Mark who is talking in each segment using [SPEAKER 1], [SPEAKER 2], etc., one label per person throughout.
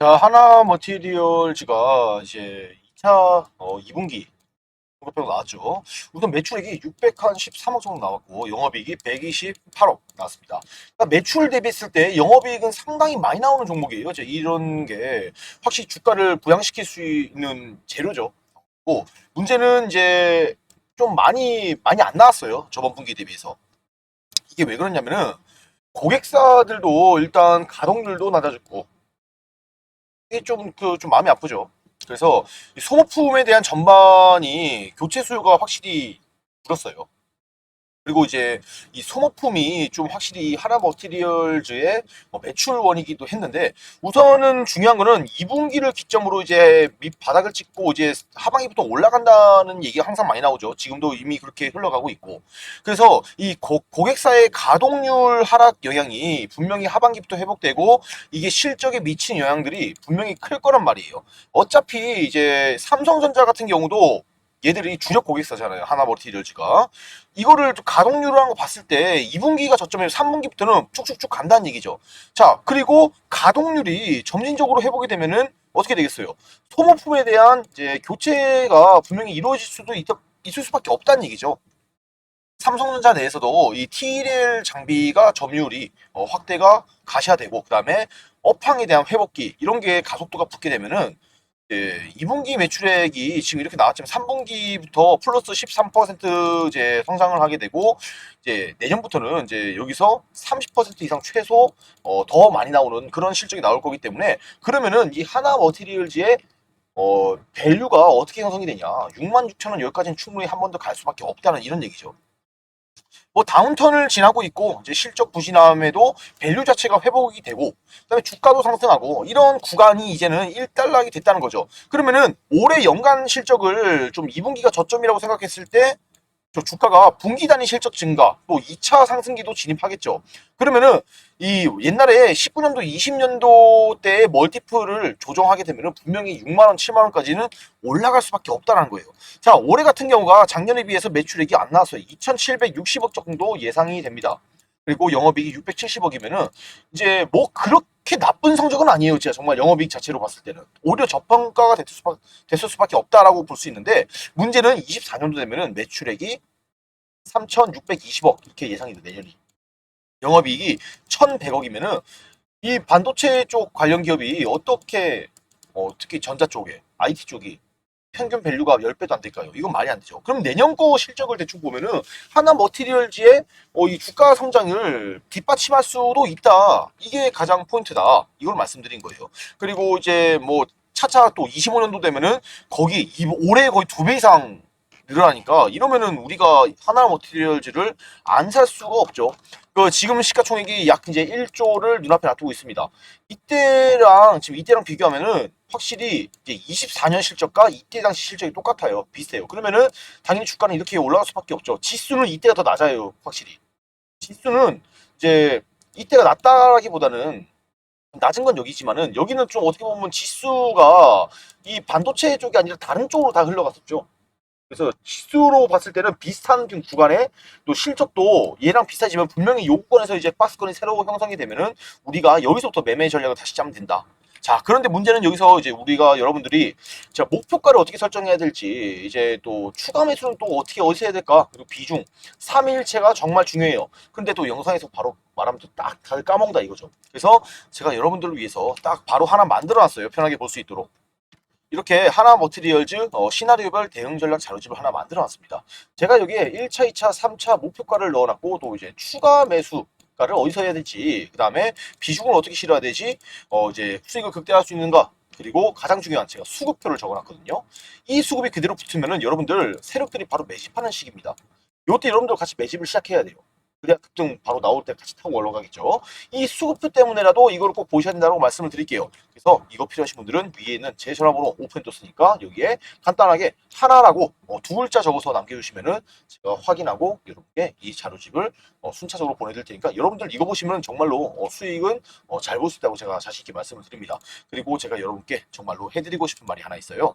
[SPEAKER 1] 자, 하나 머티리얼즈가 이제 2차 어, 2분기 공급평 나왔죠. 우선 매출액이 613억 정도 나왔고 영업이익이 128억 나왔습니다. 그러니까 매출 대비했을 때 영업이익은 상당히 많이 나오는 종목이에요. 이런 게 확실히 주가를 부양시킬 수 있는 재료죠. 고 문제는 이제 좀 많이 많이 안 나왔어요. 저번 분기 대비해서. 이게 왜 그러냐면은 고객사들도 일단 가동률도 낮아졌고 이게 좀 그 좀 마음이 아프죠. 그래서 이 소모품에 대한 전반이 교체 수요가 확실히 줄었어요. 그리고 이제 이 소모품이 좀 확실히 하나 머티리얼즈의 뭐 매출원이기도 했는데 우선은 중요한 거는 2분기를 기점으로 이제 밑 바닥을 찍고 이제 하반기부터 올라간다는 얘기가 항상 많이 나오죠. 지금도 이미 그렇게 흘러가고 있고. 그래서 이 고, 고객사의 가동률 하락 영향이 분명히 하반기부터 회복되고 이게 실적에 미친 영향들이 분명히 클 거란 말이에요. 어차피 이제 삼성전자 같은 경우도 얘들이 주력 고객사잖아요. 하나 머티리얼즈가. 이거를 좀 가동률을 한 거 봤을 때 2분기가 저점이면 3분기부터는 쭉쭉쭉 간다는 얘기죠. 자, 그리고 가동률이 점진적으로 회복이 되면은 어떻게 되겠어요? 소모품에 대한 이제 교체가 분명히 이루어질 수도 있, 있을 수밖에 없다는 얘기죠. 삼성전자 내에서도 이 TRL 장비가 점유율이 어, 확대가 가시화되고 그다음에 업황에 대한 회복기 이런 게 가속도가 붙게 되면은 예, 2분기 매출액이 지금 이렇게 나왔지만 3분기부터 플러스 13% 이제 성장을 하게 되고 이제 내년부터는 이제 여기서 30% 이상 최소 어, 더 많이 나오는 그런 실적이 나올 거기 때문에 그러면은 이 하나 머티리얼즈의 어, 밸류가 어떻게 형성이 되냐? 6만 6천 원 여기까지는 충분히 한 번 더 갈 수밖에 없다는 이런 얘기죠. 뭐 다운턴을 지나고 있고 이제 실적 부진함에도 밸류 자체가 회복이 되고 그다음에 주가도 상승하고 이런 구간이 이제는 일단락이 됐다는 거죠. 그러면은 올해 연간 실적을 좀 2분기가 저점이라고 생각했을 때 저 주가가 분기 단위 실적 증가 또 2차 상승기도 진입하겠죠. 그러면은 이 옛날에 19년도 20년도 때의 멀티플을 조정하게 되면은 분명히 6만 원, 7만 원까지는 올라갈 수밖에 없다는 거예요. 자, 올해 같은 경우가 작년에 비해서 매출액이 안 나왔어요. 2,760억 정도 예상이 됩니다. 그리고 영업이익이 670억이면은 이제 뭐 그렇게 나쁜 성적은 아니에요. 진짜 정말 영업이익 자체로 봤을 때는 오히려 저평가가 됐을, 수밖, 됐을 수밖에 없다라고 볼 수 있는데 문제는 24년도 되면은 매출액이 3,620억 이렇게 예상이 돼 내년이 영업이익이 1,100억이면은 이 반도체 쪽 관련 기업이 어떻게 어, 특히 전자 쪽에 IT 쪽이 평균 밸류가 10배도 안 될까요? 이건 말이 안 되죠. 그럼 내년 거 실적을 대충 보면은 하나 머티리얼즈의 어, 이 주가 성장을 뒷받침할 수도 있다. 이게 가장 포인트다. 이걸 말씀드린 거예요. 그리고 이제 뭐 차차 또 25년도 되면은 거기 이- 올해 거의 두 배 이상 늘어나니까 이러면은 우리가 하나 머티리얼즈를 안 살 수가 없죠. 그 지금 시가총액이 약 이제 1조를 눈앞에 놔두고 있습니다. 이때랑 지금 이때랑 비교하면은 확실히 이제 24년 실적과 이때 당시 실적이 똑같아요. 비슷해요. 그러면은 당연히 주가는 이렇게 올라갈 수밖에 없죠. 지수는 이때가 더 낮아요. 확실히. 지수는 이제 이때가 낮다라기보다는 낮은 건 여기지만은 여기는 좀 어떻게 보면 지수가 이 반도체 쪽이 아니라 다른 쪽으로 다 흘러갔었죠. 그래서 지수로 봤을 때는 비슷한 좀 구간에 또 실적도 얘랑 비슷하지만 분명히 요건에서 이제 박스권이 새로 형성이 되면은 우리가 여기서부터 매매 전략을 다시 짜면 된다. 자, 그런데 문제는 여기서 이제 우리가 여러분들이 자, 목표가를 어떻게 설정해야 될지 이제 또 추가 매수는 또 어떻게 어디서 해야 될까? 그리고 비중, 3일체가 정말 중요해요. 근데 또 영상에서 바로 말하면 또 딱 다들 까먹는다 이거죠. 그래서 제가 여러분들을 위해서 딱 바로 하나 만들어 놨어요. 편하게 볼 수 있도록. 이렇게 하나 머티리얼즈 어, 시나리오별 대응 전략 자료집을 하나 만들어 놨습니다. 제가 여기에 1차, 2차, 3차 목표가를 넣어 놨고 또 이제 추가 매수 가를 어디서 해야 될지 그 다음에 비중을 어떻게 실어야 되지 어, 이제 수익을 극대화할 수 있는가 그리고 가장 중요한 제가 수급표를 적어놨거든요. 이 수급이 그대로 붙으면은 여러분들 세력들이 바로 매집하는 시기입니다. 이때 여러분들 같이 매집을 시작해야 돼요. 그래야 급등 바로 나올 때 같이 타고 올라가겠죠. 이 수급표 때문에라도 이걸 꼭 보셔야 된다고 말씀을 드릴게요. 그래서 이거 필요하신 분들은 위에 있는 제 전화번호 오픈 떴으니까 여기에 간단하게 하나라고 어, 두 글자 적어서 남겨주시면은 제가 확인하고 여러분께 이 자료집을 어, 순차적으로 보내드릴 테니까 여러분들 이거 보시면 정말로 어, 수익은 어, 잘볼 수 있다고 제가 자신 있게 말씀을 드립니다. 그리고 제가 여러분께 정말로 해드리고 싶은 말이 하나 있어요.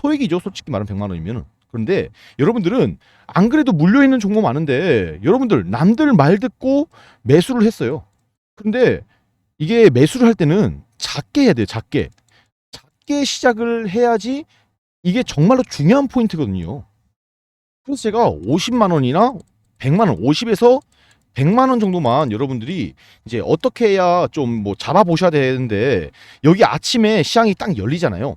[SPEAKER 2] 소액이죠, 솔직히 말하면 100만 원이면은. 그런데 여러분들은 안 그래도 물려 있는 종목 많은데 여러분들 남들 말 듣고 매수를 했어요. 근데 이게 매수를 할 때는 작게 해야 돼요. 작게. 작게 시작을 해야지 이게 정말로 중요한 포인트거든요. 그래서 제가 50만 원이나 100만 원, 50에서 100만 원 정도만 여러분들이 이제 어떻게 해야 좀 뭐 잡아 보셔야 되는데 여기 아침에 시장이 딱 열리잖아요.